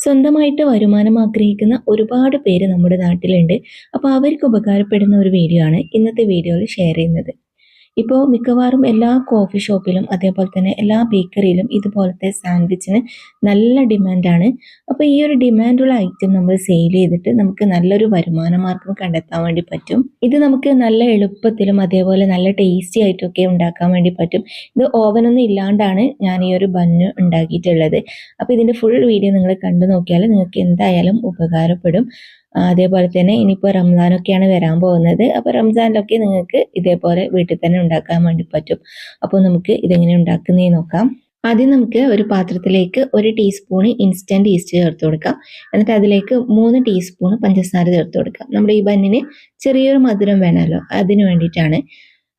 സ്വന്തമായിട്ട് വരുമാനം ആഗ്രഹിക്കുന്ന ഒരുപാട് പേര് നമ്മുടെ നാട്ടിലുണ്ട്. അപ്പോൾ അവർക്ക് ഉപകാരപ്പെടുന്ന ഒരു വീഡിയോ ആണ് ഇന്നത്തെ വീഡിയോയിൽ ഷെയർ ചെയ്യുന്നത്. ഇപ്പോൾ മിക്കവാറും എല്ലാ കോഫി ഷോപ്പിലും അതേപോലെ തന്നെ എല്ലാ ബേക്കറിയിലും ഇതുപോലത്തെ സാൻഡ്വിച്ചിന് നല്ല ഡിമാൻഡാണ് അപ്പോൾ ഈ ഒരു ഡിമാൻഡുള്ള ഐറ്റം നമ്മൾ സെയിൽ ചെയ്തിട്ട് നമുക്ക് നല്ലൊരു വരുമാന മാർഗം കണ്ടെത്താൻ വേണ്ടി പറ്റും. ഇത് നമുക്ക് നല്ല എളുപ്പത്തിലും അതേപോലെ നല്ല ടേസ്റ്റി ആയിട്ടൊക്കെ ഉണ്ടാക്കാൻ വേണ്ടി പറ്റും. ഇത് ഓവനൊന്നും ഇല്ലാണ്ടാണ് ഞാൻ ഈ ഒരു ബന്ന് ഉണ്ടാക്കിയിട്ടുള്ളത്. അപ്പോൾ ഇതിന്റെ ഫുൾ വീഡിയോ നിങ്ങൾ കണ്ടു നോക്കിയാൽ നിങ്ങൾക്ക് എന്തായാലും ഉപകാരപ്പെടും. അതേപോലെ തന്നെ ഇനിയിപ്പോൾ റംസാനൊക്കെയാണ് വരാൻ പോകുന്നത്. അപ്പോൾ റംസാനിലൊക്കെ നിങ്ങൾക്ക് ഇതേപോലെ വീട്ടിൽ തന്നെ ഉണ്ടാക്കാൻ വേണ്ടി പറ്റും. അപ്പോൾ നമുക്ക് ഇതെങ്ങനെ ഉണ്ടാക്കുന്നേ നോക്കാം. ആദ്യം നമുക്ക് ഒരു പാത്രത്തിലേക്ക് ഒരു ടീസ്പൂൺ ഇൻസ്റ്റന്റ് ഈസ്റ്റ് ചേർത്ത് കൊടുക്കാം. എന്നിട്ട് അതിലേക്ക് മൂന്ന് ടീസ്പൂൺ പഞ്ചസാര ചേർത്ത് കൊടുക്കാം. നമ്മുടെ ഈ ബന്നിന് ചെറിയൊരു മധുരം വേണമല്ലോ അതിന് വേണ്ടിയിട്ടാണ്.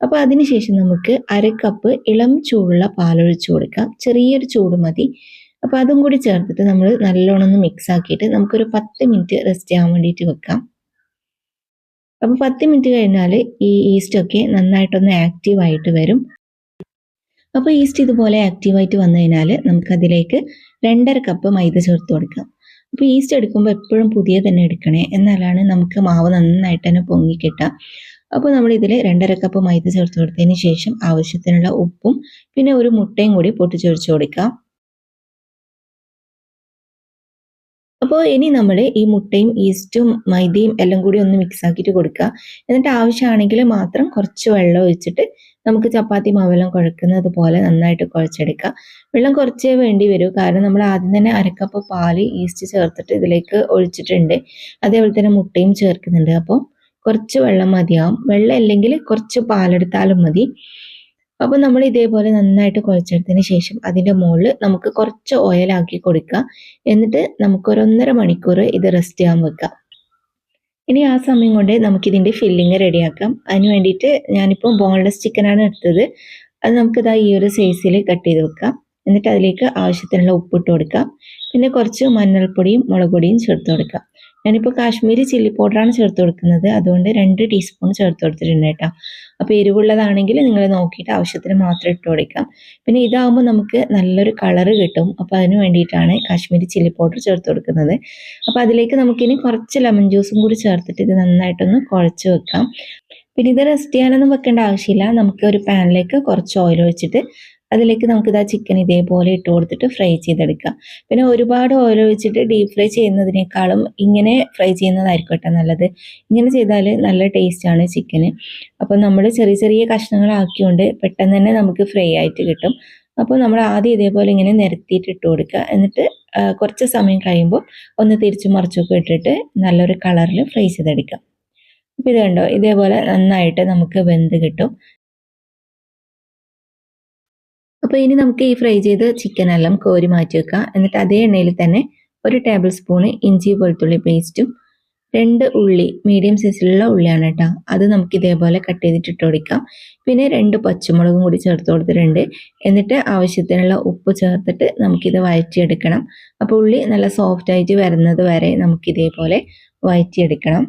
അപ്പോൾ അതിനുശേഷം നമുക്ക് അര കപ്പ് ഇളം ചൂടുള്ള പാലൊഴിച്ച് കൊടുക്കാം. ചെറിയൊരു ചൂട് മതി. അപ്പോൾ അതും കൂടി ചേർത്തിട്ട് നമ്മൾ നല്ലോണം ഒന്ന് മിക്സ് ആക്കിയിട്ട് നമുക്കൊരു പത്ത് മിനിറ്റ് റെസ്റ്റ് ചെയ്യാൻ വേണ്ടിയിട്ട് വെക്കാം. അപ്പോൾ പത്ത് മിനിറ്റ് കഴിഞ്ഞാൽ ഈ ഈസ്റ്റൊക്കെ നന്നായിട്ടൊന്ന് ആക്റ്റീവ് ആയിട്ട് വരും. അപ്പോൾ ഈസ്റ്റ് ഇതുപോലെ ആക്റ്റീവായിട്ട് വന്നു കഴിഞ്ഞാൽ നമുക്കതിലേക്ക് രണ്ടര കപ്പ് മൈദ ചേർത്ത് കൊടുക്കാം. അപ്പോൾ ഈസ്റ്റ് എടുക്കുമ്പോൾ എപ്പോഴും പുതിയ തന്നെ എടുക്കണേ. എന്നാലാണ് നമുക്ക് മാവ് നന്നായിട്ട് തന്നെ പൊങ്ങി അപ്പോൾ നമ്മൾ ഇതിൽ രണ്ടര കപ്പ് മൈദ ചേർത്ത് കൊടുത്തതിന് ശേഷം ആവശ്യത്തിനുള്ള ഉപ്പും പിന്നെ ഒരു മുട്ടയും കൂടി പൊട്ടിച്ചൊഴിച്ച് കൊടുക്കാം. അപ്പോൾ ഇനി നമ്മൾ ഈ മുട്ടയും ഈസ്റ്റും മൈദയും എല്ലാം കൂടി ഒന്ന് മിക്സ് ആക്കിയിട്ട് കൊടുക്കുക. എന്നിട്ട് ആവശ്യമാണെങ്കിൽ മാത്രം കുറച്ച് വെള്ളം ഒഴിച്ചിട്ട് നമുക്ക് ചപ്പാത്തി മാവെല്ലാം കുഴക്കുന്നത് പോലെ നന്നായിട്ട് കുഴച്ചെടുക്കുക. വെള്ളം കുറച്ചേ വേണ്ടി വരൂ. കാരണം നമ്മൾ ആദ്യം തന്നെ അരക്കപ്പ് പാൽ ഈസ്റ്റ് ചേർത്തിട്ട് ഇതിലേക്ക് ഒഴിച്ചിട്ടുണ്ട്. അതേപോലെ തന്നെ മുട്ടയും ചേർക്കുന്നുണ്ട്. അപ്പോൾ കുറച്ച് വെള്ളം മതിയാവും. വെള്ളം ഇല്ലെങ്കിൽ കുറച്ച് പാലെടുത്താലും മതി. അപ്പോൾ നമ്മൾ ഇതേപോലെ നന്നായിട്ട് കുഴച്ചെടുത്തതിന് ശേഷം അതിന്റെ മുകളിൽ നമുക്ക് കുറച്ച് ഓയിലാക്കി കൊടുക്കുക. എന്നിട്ട് നമുക്ക് ഒരു ഒന്നര മണിക്കൂർ ഇത് റെസ്റ്റ് ചെയ്യാൻ വെക്കാം ഇനി ആ സമയം കൊണ്ട് നമുക്കിതിന്റെ ഫില്ലിങ് റെഡിയാക്കാം. അതിന് വേണ്ടിയിട്ട് ഞാനിപ്പോൾ ബോൺലെസ് ചിക്കനാണ് എടുത്തത്. അത് നമുക്കിതാ ഈ ഒരു സൈസിൽ കട്ട് ചെയ്ത് വെക്കാം. എന്നിട്ട് അതിലേക്ക് ആവശ്യത്തിനുള്ള ഉപ്പിട്ട് കൊടുക്കാം. പിന്നെ കുറച്ച് മഞ്ഞൾപ്പൊടിയും മുളക് പൊടിയും ചേർത്ത് കൊടുക്കാം. ഞാനിപ്പോൾ കാശ്മീരി ചില്ലി പൗഡറാണ് ചേർത്ത് കൊടുക്കുന്നത്. അതുകൊണ്ട് രണ്ട് ടീസ്പൂൺ ചേർത്ത് കൊടുത്തിട്ടുണ്ട് കേട്ടോ. അപ്പോൾ എരിവുള്ളതാണെങ്കിൽ നിങ്ങൾ നോക്കിയിട്ട് ആവശ്യത്തിന് മാത്രം ഇട്ട് കൊടുക്കാം. പിന്നെ ഇതാകുമ്പോൾ നമുക്ക് നല്ലൊരു കളറ് കിട്ടും. അപ്പോൾ അതിന് വേണ്ടിയിട്ടാണ് കാശ്മീരി ചില്ലി പൗഡർ ചേർത്ത് കൊടുക്കുന്നത്. അപ്പോൾ അതിലേക്ക് നമുക്കിനി കുറച്ച് ലെമൺ ജ്യൂസും കൂടി ചേർത്തിട്ട് ഇത് നന്നായിട്ടൊന്ന് കുഴച്ച് വെക്കാം. പിന്നെ ഇത് റെസ്റ്റ് ചെയ്യാനൊന്നും വെക്കേണ്ട ആവശ്യമില്ല. നമുക്ക് ഒരു പാനിലേക്ക് കുറച്ച് ഓയിൽ ഒഴിച്ചിട്ട് അതിലേക്ക് നമുക്ക് ഇതാ ചിക്കൻ ഇതേപോലെ ഇട്ട് കൊടുത്തിട്ട് ഫ്രൈ ചെയ്തെടുക്കാം. പിന്നെ ഒരുപാട് ഓയിൽ ഒഴിച്ചിട്ട് ഡീപ് ഫ്രൈ ചെയ്യുന്നതിനേക്കാളും ഇങ്ങനെ ഫ്രൈ ചെയ്യുന്നതായിരിക്കും കേട്ടോ നല്ലത്. ഇങ്ങനെ ചെയ്താൽ നല്ല ടേസ്റ്റാണ് ചിക്കന് അപ്പോൾ നമ്മൾ ചെറിയ ചെറിയ കഷ്ണങ്ങളാക്കിയോണ്ട് പെട്ടെന്ന് തന്നെ നമുക്ക് ഫ്രൈ ആയിട്ട് കിട്ടും. അപ്പോൾ നമ്മൾ ആദ്യം ഇതേപോലെ ഇങ്ങനെ നിരത്തിയിട്ട് ഇട്ട് കൊടുക്കുക. എന്നിട്ട് കുറച്ച് സമയം കഴിയുമ്പോൾ ഒന്ന് തിരിച്ചു മറിച്ചൊക്കെ ഇട്ടിട്ട് നല്ലൊരു കളറിൽ ഫ്രൈ ചെയ്തെടുക്കാം. അപ്പോൾ ഇത് കണ്ടോ? ഇതേപോലെ നന്നായിട്ട് നമുക്ക് വെന്ത് കിട്ടും. അപ്പോൾ ഇനി നമുക്ക് ഈ ഫ്രൈ ചെയ്ത് ചിക്കൻ എല്ലാം കോരി മാറ്റി വെക്കാം. എന്നിട്ട് അതേ എണ്ണയിൽ തന്നെ ഒരു ടേബിൾ സ്പൂണ് ഇഞ്ചി വെളുത്തുള്ളി പേസ്റ്റും രണ്ട് ഉള്ളി മീഡിയം സൈസിലുള്ള ഉള്ളിയാണ് കേട്ടോ. അത് നമുക്ക് ഇതേപോലെ കട്ട് ചെയ്തിട്ട് ഇട്ട് കൊടുക്കാം. പിന്നെ രണ്ട് പച്ചമുളകും കൂടി ചേർത്ത് കൊടുത്തിട്ടുണ്ട്. എന്നിട്ട് ആവശ്യത്തിനുള്ള ഉപ്പ് ചേർത്തിട്ട് നമുക്കിത് വഴറ്റിയെടുക്കണം. അപ്പോൾ ഉള്ളി നല്ല സോഫ്റ്റ് ആയിട്ട് വരുന്നത് വരെ നമുക്കിതേപോലെ വഴറ്റിയെടുക്കണം.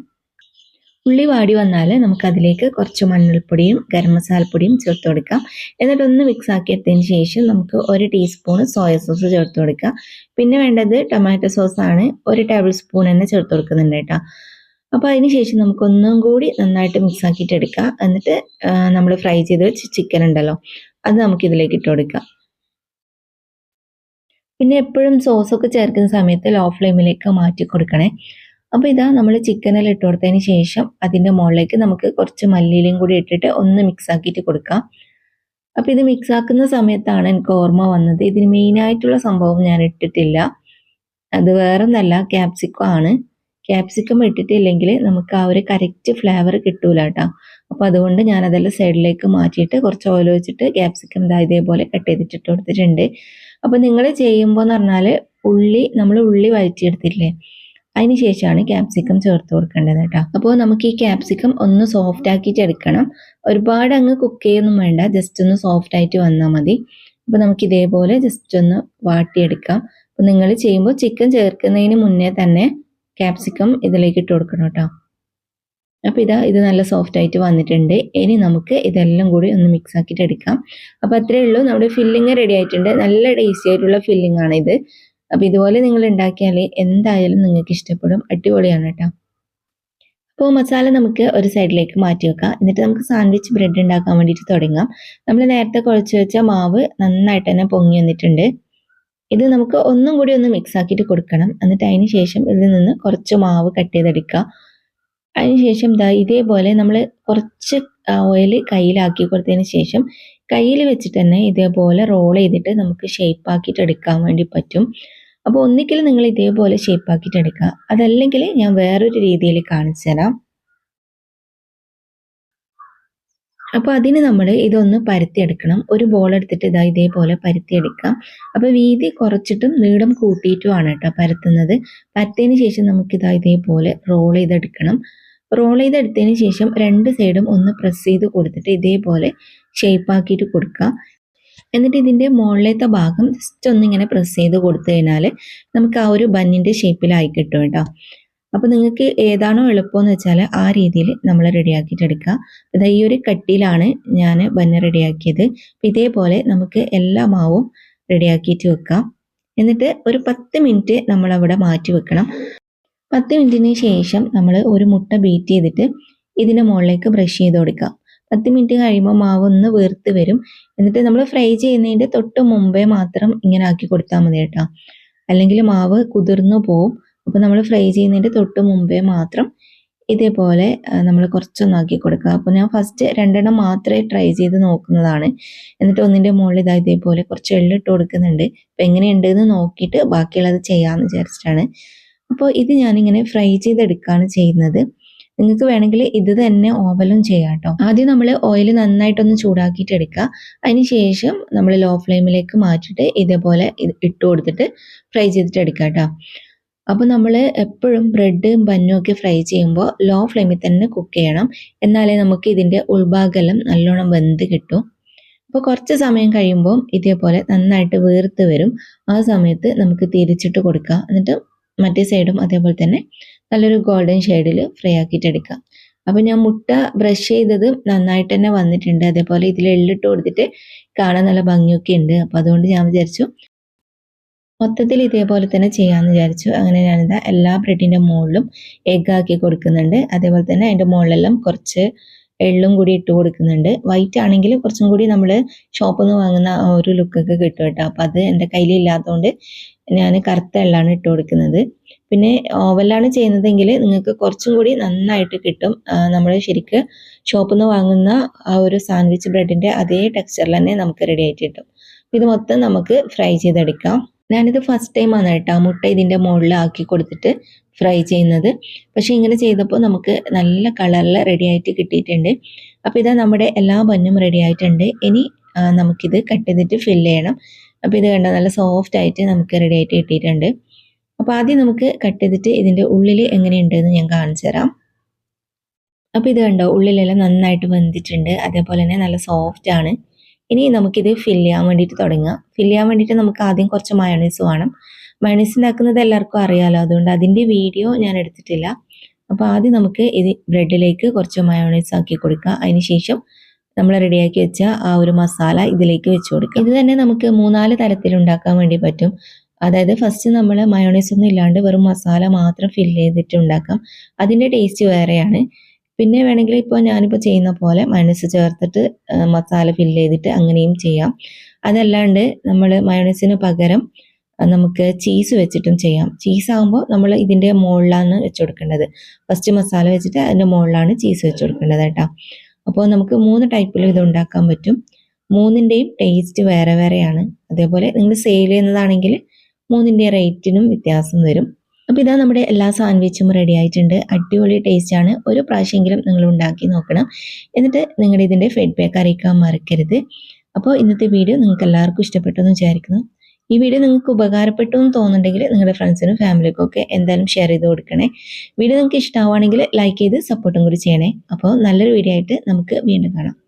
ഉള്ളി വാടി വന്നാൽ നമുക്ക് അതിലേക്ക് കുറച്ച് മഞ്ഞൾപ്പൊടിയും ഗരം മസാലപ്പൊടിയും ചേർത്ത് കൊടുക്കാം. എന്നിട്ടൊന്ന് മിക്സ് ആക്കിയതിന് ശേഷം നമുക്ക് ഒരു ടീസ്പൂൺ സോയ സോസ് ചേർത്ത് കൊടുക്കാം. പിന്നെ വേണ്ടത് ടൊമാറ്റോ സോസ് ആണ്. ഒരു ടേബിൾ സ്പൂൺ തന്നെ ചേർത്ത് കൊടുക്കുന്നുണ്ട് കേട്ടോ. അപ്പോൾ അതിന് ശേഷം നമുക്ക് ഒന്നും കൂടി നന്നായിട്ട് മിക്സ് ആക്കിയിട്ട് എടുക്കാം. എന്നിട്ട് നമ്മൾ ഫ്രൈ ചെയ്ത് വെച്ച് ചിക്കൻ ഉണ്ടല്ലോ അത് നമുക്ക് ഇതിലേക്ക് ഇട്ട് കൊടുക്കാം. പിന്നെ എപ്പോഴും സോസൊക്കെ ചേർക്കുന്ന സമയത്ത് ലോ ഫ്ലെയിമിലേക്ക് മാറ്റി കൊടുക്കണേ. അപ്പോൾ ഇതാ നമ്മൾ ചിക്കനിൽ ഇട്ട് കൊടുത്തതിന് ശേഷം അതിന്റെ മുകളിലേക്ക് നമുക്ക് കുറച്ച് മല്ലിയിലും കൂടി ഇട്ടിട്ട് ഒന്ന് മിക്സ് ആക്കിയിട്ട് കൊടുക്കാം. അപ്പോൾ ഇത് മിക്സ് ആക്കുന്ന സമയത്താണ് എനിക്ക് ഓർമ്മ വന്നത്. ഇതിന് മെയിനായിട്ടുള്ള സംഭവം ഞാൻ ഇട്ടിട്ടില്ല. അത് വേറൊന്നല്ല ക്യാപ്സിക്കം ആണ്. ക്യാപ്സിക്കം ഇട്ടിട്ടില്ലെങ്കിൽ നമുക്ക് ആ ഒരു കറക്റ്റ് ഫ്ലേവർ കിട്ടൂല കേട്ടോ. അപ്പോൾ അതുകൊണ്ട് ഞാൻ അതെല്ലാം സൈഡിലേക്ക് മാറ്റിയിട്ട് കുറച്ച് ഓയിൽ വെച്ചിട്ട് ക്യാപ്സിക്കം ഇതാ ഇതേപോലെ കട്ട് ചെയ്തിട്ട് കൊടുത്തിട്ടുണ്ട്. അപ്പോൾ നിങ്ങൾ ചെയ്യുമ്പോൾ എന്ന് പറഞ്ഞാൽ ഉള്ളി നമ്മൾ ഉള്ളി വഴറ്റിയെടുത്തില്ലേ അതിന് ശേഷമാണ് ക്യാപ്സിക്കം ചേർത്ത് കൊടുക്കേണ്ടത് കേട്ടോ. അപ്പോൾ നമുക്ക് ഈ ക്യാപ്സിക്കം ഒന്ന് സോഫ്റ്റ് ആക്കിയിട്ട് എടുക്കണം. ഒരുപാട് അങ്ങ് കുക്ക് ചെയ്യൊന്നും വേണ്ട. ജസ്റ്റ് ഒന്ന് സോഫ്റ്റ് ആയിട്ട് വന്നാൽ മതി. അപ്പോൾ നമുക്ക് ഇതേപോലെ ജസ്റ്റ് ഒന്ന് വാട്ടിയെടുക്കാം. അപ്പോൾ നിങ്ങൾ ചെയ്യുമ്പോൾ ചിക്കൻ ചേർക്കുന്നതിന് മുന്നേ തന്നെ ക്യാപ്സിക്കം ഇതിലേക്ക് ഇട്ട് കൊടുക്കണം കേട്ടോ. അപ്പോൾ ഇതാ ഇത് നല്ല സോഫ്റ്റ് ആയിട്ട് വന്നിട്ടുണ്ട്. ഇനി നമുക്ക് ഇതെല്ലാം കൂടി ഒന്ന് മിക്സ് ആക്കിയിട്ട് എടുക്കാം. അപ്പോൾ അത്രയേ ഉള്ളൂ. നമ്മുടെ ഫില്ലിങ് റെഡി ആയിട്ടുണ്ട്. നല്ല ടേസ്റ്റി ആയിട്ടുള്ള ഫില്ലിംഗ് ആണ് ഇത് അപ്പോൾ ഇതുപോലെ നിങ്ങൾ ഉണ്ടാക്കിയാൽ എന്തായാലും നിങ്ങൾക്ക് ഇഷ്ടപ്പെടും. അടിപൊളിയാണ് കേട്ടോ. അപ്പോൾ മസാല നമുക്ക് ഒരു സൈഡിലേക്ക് മാറ്റി വെക്കാം. എന്നിട്ട് നമുക്ക് സാൻഡ്വിച്ച് ബ്രെഡ് ഉണ്ടാക്കാൻ വേണ്ടിയിട്ട് തുടങ്ങാം. നമ്മൾ നേരത്തെ കുഴച്ച് വെച്ച മാവ് നന്നായിട്ട് തന്നെ പൊങ്ങി വന്നിട്ടുണ്ട്. ഇത് നമുക്ക് ഒന്നും കൂടി ഒന്ന് മിക്സ് ആക്കിയിട്ട് കൊടുക്കണം. എന്നിട്ട് അതിന് ശേഷം ഇതിൽ നിന്ന് കുറച്ച് മാവ് കട്ട് ചെയ്തെടുക്കുക. അതിനുശേഷം ദാ ഇതേപോലെ നമ്മൾ കുറച്ച് ഓയിൽ കയ്യിലാക്കി കൊടുത്തതിന് ശേഷം കയ്യിൽ വെച്ചിട്ട് തന്നെ ഇതേപോലെ റോൾ ചെയ്തിട്ട് നമുക്ക് ഷേപ്പ് ആക്കിയിട്ട് എടുക്കാൻ വേണ്ടി പറ്റും. അപ്പോൾ ഒന്നിക്കൽ നിങ്ങൾ ഇതേപോലെ ഷേപ്പ് ആക്കിയിട്ട് എടുക്കുക. അതല്ലെങ്കിൽ ഞാൻ വേറൊരു രീതിയിൽ കാണിച്ചു തരാം. അപ്പോൾ അതിന് നമ്മൾ ഇതൊന്ന് പരത്തിയെടുക്കണം. ഒരു ബോൾ എടുത്തിട്ട് ഇതാ ഇതേപോലെ പരത്തിയെടുക്കാം അപ്പോൾ വീതി കുറച്ചിട്ടും നീളം കൂട്ടിയിട്ടുമാണ് കേട്ടോ പരത്തുന്നത്. പരത്തിയതിന് ശേഷം നമുക്കിതാ ഇതേപോലെ റോൾ ചെയ്തെടുക്കണം. റോൾ ചെയ്തെടുത്തതിന് ശേഷം രണ്ട് സൈഡും ഒന്ന് പ്രസ് ചെയ്ത് കൊടുത്തിട്ട് ഇതേപോലെ ഷേപ്പ് ആക്കിയിട്ട് കൊടുക്കുക. എന്നിട്ട് ഇതിന്റെ മുകളിലത്തെ ഭാഗം ജസ്റ്റ് ഒന്നിങ്ങനെ പ്രസ് ചെയ്ത് കൊടുത്തു കഴിഞ്ഞാൽ നമുക്ക് ആ ഒരു ബന്നിന്റെ ഷേപ്പിലായി കിട്ടും കേട്ടോ. അപ്പോൾ നിങ്ങൾക്ക് ഏതാണോ എളുപ്പമെന്ന് വെച്ചാൽ ആ രീതിയിൽ നമ്മൾ റെഡിയാക്കിയിട്ട് അത് ഈ ഒരു കട്ടിയിലാണ് ഞാൻ ബന്ന് റെഡിയാക്കിയത് ഇതേപോലെ നമുക്ക് എല്ലാ മാവും റെഡിയാക്കിയിട്ട് വെക്കാം. എന്നിട്ട് ഒരു പത്ത് മിനിറ്റ് നമ്മളവിടെ മാറ്റി വെക്കണം. പത്ത് മിനിറ്റിന് ശേഷം നമ്മൾ ഒരു മുട്ട ബീറ്റ് ചെയ്തിട്ട് ഇതിന്റെ മുകളിലേക്ക് ബ്രഷ് ചെയ്ത് കൊടുക്കാം പത്ത് മിനിറ്റ് കഴിയുമ്പോൾ മാവ് ഒന്ന് വീർത്ത് വരും. എന്നിട്ട് നമ്മൾ ഫ്രൈ ചെയ്യുന്നതിന്റെ തൊട്ട് മുമ്പേ മാത്രം ഇങ്ങനെ ആക്കി കൊടുത്താൽ മതി കേട്ടോ. അല്ലെങ്കിൽ മാവ് കുതിർന്നു പോവും. അപ്പോൾ നമ്മൾ ഫ്രൈ ചെയ്യുന്നതിന്റെ തൊട്ട് മുമ്പേ മാത്രം ഇതേപോലെ നമ്മൾ കുറച്ചൊന്ന് ആക്കി കൊടുക്കുക. അപ്പോൾ ഞാൻ ഫസ്റ്റ് രണ്ടെണ്ണം മാത്രമേ ട്രൈ ചെയ്ത് നോക്കുന്നതാണ്. എന്നിട്ട് ഒന്നിന്റെ മുകളിൽ ഇതാ ഇതേപോലെ കുറച്ച് എള്ളിട്ട് കൊടുക്കുന്നുണ്ട്. അപ്പോൾ എങ്ങനെയുണ്ട് എന്ന് നോക്കിയിട്ട് ബാക്കിയുള്ളത് ചെയ്യാമെന്ന് വിചാരിച്ചിട്ടാണ്. അപ്പോൾ ഇത് ഞാനിങ്ങനെ ഫ്രൈ ചെയ്തെടുക്കുകയാണ് ചെയ്യുന്നത്. നിങ്ങൾക്ക് വേണമെങ്കിൽ ഇത് തന്നെ ഓവലും ചെയ്യാം കേട്ടോ ആദ്യം നമ്മൾ ഓയിൽ നന്നായിട്ടൊന്ന് ചൂടാക്കിയിട്ട് എടുക്കുക. അതിന് ശേഷം നമ്മൾ ലോ ഫ്ലെയിമിലേക്ക് മാറ്റിയിട്ട് ഇതേപോലെ ഇട്ട് കൊടുത്തിട്ട് ഫ്രൈ ചെയ്തിട്ട് എടുക്കുക കേട്ടോ അപ്പോൾ നമ്മൾ എപ്പോഴും ബ്രെഡും ബന്നും ഒക്കെ ഫ്രൈ ചെയ്യുമ്പോൾ ലോ ഫ്ലെയിമിൽ തന്നെ കുക്ക് ചെയ്യണം. എന്നാലേ നമുക്ക് ഇതിന്റെ ഉൾഭാഗമെല്ലാം നല്ലോണം വെന്ത് കിട്ടും. അപ്പോൾ കുറച്ച് സമയം കഴിയുമ്പോൾ ഇതേപോലെ നന്നായിട്ട് വീർത്ത് വരും. ആ സമയത്ത് നമുക്ക് തിരിച്ചിട്ട് കൊടുക്കുക. എന്നിട്ട് മറ്റേ സൈഡും അതേപോലെ തന്നെ നല്ലൊരു ഗോൾഡൻ ഷെയ്ഡിൽ ഫ്രൈ ആക്കിയിട്ട് എടുക്കാം. അപ്പോൾ ഞാൻ മുട്ട ബ്രഷ് ചെയ്തത് നന്നായിട്ട് തന്നെ വന്നിട്ടുണ്ട്. അതേപോലെ ഇതിൽ എള്ളിട്ട് കൊടുത്തിട്ട് കാണാൻ നല്ല ഭംഗിയൊക്കെ ഉണ്ട്. അപ്പോൾ അതുകൊണ്ട് ഞാൻ വിചാരിച്ചു മൊത്തത്തിൽ ഇതേപോലെ തന്നെ ചെയ്യാമെന്ന് വിചാരിച്ചു. അങ്ങനെ ഞാനിതാ എല്ലാ ബ്രെഡിന്റെ മുകളിലും എഗ് ആക്കി കൊടുക്കുന്നുണ്ട്. അതേപോലെ തന്നെ അതിന്റെ മുകളിലെല്ലാം കുറച്ച് എള്ളും കൂടി ഇട്ട് കൊടുക്കുന്നുണ്ട്. വൈറ്റ് ആണെങ്കിൽ കുറച്ചും കൂടി നമ്മൾ ഷോപ്പിൽ നിന്ന് വാങ്ങുന്ന ഒരു ലുക്കൊക്കെ കിട്ടും കേട്ടോ. അപ്പോൾ അത് എന്റെ കയ്യിലില്ലാത്തതുകൊണ്ട് ഞാൻ കറുത്ത എള്ളാണ് ഇട്ട് കൊടുക്കുന്നത്. പിന്നെ ഓവലാണ് ചെയ്യുന്നതെങ്കിൽ നിങ്ങൾക്ക് കുറച്ചും കൂടി നന്നായിട്ട് കിട്ടും. നമ്മൾ ശരിക്ക് ഷോപ്പിൽ നിന്ന് വാങ്ങുന്ന ആ ഒരു സാൻഡ്വിച്ച് ബ്രെഡിന്റെ അതേ ടെക്സ്ചറിൽ തന്നെ നമുക്ക് റെഡി ആയിട്ട് കിട്ടും. ഇത് മൊത്തം നമുക്ക് ഫ്രൈ ചെയ്തെടുക്കാം. ഞാനിത് ഫസ്റ്റ് ടൈം ആണ് കേട്ടോ മുട്ട ഇതിന്റെ മുകളിൽ ആക്കി കൊടുത്തിട്ട് ഫ്രൈ ചെയ്യുന്നത്. പക്ഷേ ഇങ്ങനെ ചെയ്തപ്പോൾ നമുക്ക് നല്ല കളറിൽ റെഡി ആയിട്ട് കിട്ടിയിട്ടുണ്ട്. അപ്പോൾ ഇതാ നമ്മുടെ എല്ലാ ബന്നും റെഡി ആയിട്ടുണ്ട്. ഇനി നമുക്കിത് കട്ട് ചെയ്തിട്ട് ഫില്ല് ചെയ്യണം. അപ്പോൾ ഇത് കണ്ടോ നല്ല സോഫ്റ്റ് ആയിട്ട് നമുക്ക് റെഡി ആയിട്ട് കിട്ടിയിട്ടുണ്ട്. അപ്പോൾ ആദ്യം നമുക്ക് കട്ട് ചെയ്തിട്ട് ഇതിന്റെ ഉള്ളിൽ എങ്ങനെയുണ്ട് എന്ന് ഞാൻ കാണിച്ചു തരാം. അപ്പോൾ ഇത് കണ്ടോ ഉള്ളിലെല്ലാം നന്നായിട്ട് വെന്തിട്ടുണ്ട്. അതേപോലെ തന്നെ നല്ല സോഫ്റ്റ് ആണ്. ഇനി നമുക്കിത് ഫില്ല് ചെയ്യാൻ വേണ്ടിയിട്ട് തുടങ്ങാം. ഫില്ല് ചെയ്യാൻ വേണ്ടിയിട്ട് നമുക്ക് ആദ്യം കുറച്ച് മയണീസ് വേണം. മയണീസ് ഉണ്ടാക്കുന്നത് എല്ലാവർക്കും അറിയാമല്ലോ അതുകൊണ്ട് അതിന്റെ വീഡിയോ ഞാൻ എടുത്തിട്ടില്ല. അപ്പോൾ ആദ്യം നമുക്ക് ഇത് ബ്രെഡിലേക്ക് കുറച്ച് മയോണൈസ് ആക്കി കൊടുക്കുക അതിന് ശേഷം നമ്മൾ റെഡിയാക്കി വെച്ച ആ ഒരു മസാല ഇതിലേക്ക് വെച്ച് കൊടുക്കുക ഇത് തന്നെ നമുക്ക് മൂന്നാൽ തരത്തിൽ ഉണ്ടാക്കാൻ വേണ്ടി പറ്റും. അതായത് ഫസ്റ്റ് നമ്മൾ മയോണൈസ് ഒന്നും ഇല്ലാണ്ട് വെറും മസാല മാത്രം ഫില്ല് ചെയ്തിട്ട് ഉണ്ടാക്കാം. അതിന്റെ ടേസ്റ്റ് വേറെയാണ്. പിന്നെ വേണമെങ്കിൽ ഇപ്പോൾ ഞാനിപ്പോൾ ചെയ്യുന്ന പോലെ മയോണൈസ് ചേർത്തിട്ട് മസാല ഫില്ല് ചെയ്തിട്ട് അങ്ങനെയും ചെയ്യാം. അതല്ലാണ്ട് നമ്മൾ മയോണൈസിന് പകരം നമുക്ക് ചീസ് വെച്ചിട്ടും ചെയ്യാം. ചീസ് ആകുമ്പോൾ നമ്മൾ ഇതിന്റെ മുകളിലാണ് വെച്ച് കൊടുക്കേണ്ടത്. ഫസ്റ്റ് മസാല വെച്ചിട്ട് അതിന്റെ മുകളിലാണ് ചീസ് വെച്ച് കൊടുക്കേണ്ടത് കേട്ടോ. അപ്പോൾ നമുക്ക് മൂന്ന് ടൈപ്പിലും ഇത് ഉണ്ടാക്കാൻ പറ്റും. മൂന്നിന്റെയും ടേസ്റ്റ് വേറെ വേറെയാണ്. അതേപോലെ നിങ്ങൾ സെയിൽ ചെയ്യുന്നതാണെങ്കിൽ മൂന്നിന്റെ റേറ്റിനും വ്യത്യാസം വരും. അപ്പോൾ ഇതാ നമ്മുടെ എല്ലാ സാൻഡ്വിച്ചും റെഡി ആയിട്ടുണ്ട്. അടിപൊളി ടേസ്റ്റ് ആണ്. ഒരു പ്രാവശ്യമെങ്കിലും നിങ്ങൾ ഉണ്ടാക്കി നോക്കണം. എന്നിട്ട് നിങ്ങളുടെ ഇതിന്റെ ഫീഡ്ബാക്ക് അറിയിക്കാൻ മറക്കരുത്. അപ്പോൾ ഇന്നത്തെ വീഡിയോ നിങ്ങൾക്ക് എല്ലാവർക്കും ഇഷ്ടപ്പെട്ടു എന്ന് വിചാരിക്കുന്നു. ഈ വീഡിയോ നിങ്ങൾക്ക് ഉപകാരപ്പെട്ടു എന്ന് തോന്നുന്നുണ്ടെങ്കിൽ നിങ്ങളുടെ ഫ്രണ്ട്സിനും ഫാമിലിക്കും ഒക്കെ എന്തായാലും ഷെയർ ചെയ്ത് കൊടുക്കണേ. വീഡിയോ നിങ്ങൾക്ക് ഇഷ്ടമാവുകയാണെങ്കിൽ ലൈക്ക് ചെയ്ത് സപ്പോർട്ടും കൂടി ചെയ്യണേ. അപ്പോൾ നല്ലൊരു വീഡിയോ ആയിട്ട് നമുക്ക് വീണ്ടും കാണാം.